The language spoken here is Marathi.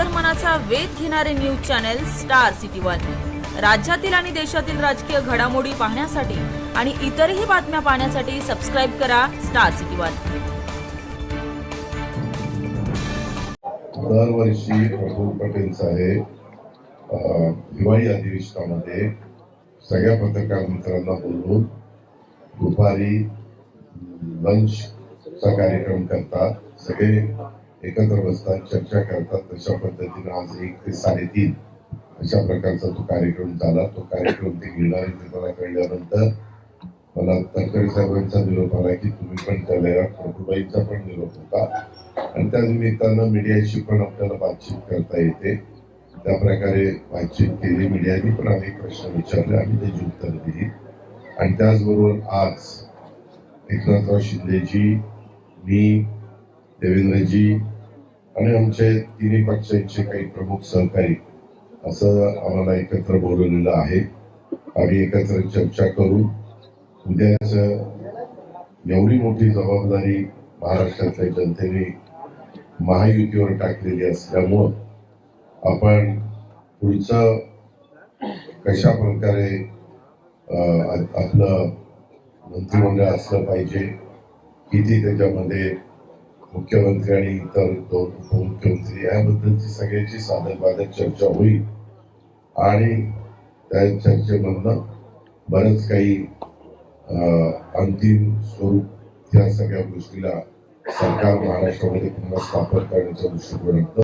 अंतर्मनाचा वेध घेणारे news channel Star City One. राज्यातील आणि देशातील राजकीय घडामोडी पाहण्यासाठी आणि इतरही बातम्या पाहण्यासाठी सबस्क्राईब करा स्टार सिटी वन. दरवर्षी प्रफुल्ल पटेल साहेब अं, हिवाळी अधिवेशनामध्ये सगळ्या पत्रकार मित्रांना बोलवून दुपारी लंचचा कार्यक्रम करतात. सगळे एकत्र बसतात चर्चा करतात तशा पद्धतीने आज एक ते साडेतीन अशा प्रकारचा तो कार्यक्रम झाला. तो कार्यक्रम ते घेणार ते मला कळल्यानंतर मला तडकरे साहेबांचा निरोप आला की तुम्ही पण त्याला प्रभूबाईंचा पण निरोप होता. आणि त्या निमित्तानं मीडियाशी पण आपल्याला बातचीत करता येते. त्या प्रकारे बातचीत केली. मीडियाने पण अनेक प्रश्न विचारले आणि त्याची उत्तर दिली. आणि त्याचबरोबर आज एकनाथराव शिंदेजी मी देवेंद्रजी आणि आमचे तिन्ही पक्षांचे काही प्रमुख सहकारी असं आम्हाला एकत्र बोलवलेलं आहे. आम्ही एकत्र चर्चा करू उद्याच एवढी मोठी जबाबदारी महाराष्ट्रातल्या जनतेने महायुतीवर टाकलेली असल्यामुळं आपण पुढचं कशा प्रकारे आपलं मंत्रिमंडळ असलं पाहिजे किती त्याच्यामध्ये मुख्यमंत्री आणि इतर दोन उपमुख्यमंत्री याबद्दलची सगळ्याची साधक चर्चा होईल. आणि त्या चर्चेमधनं बरंच काही अंतिम स्वरूप या सगळ्या गोष्टीला सरकार महाराष्ट्रामध्ये पुन्हा स्थापन करण्याच्या दृष्टिकोनातून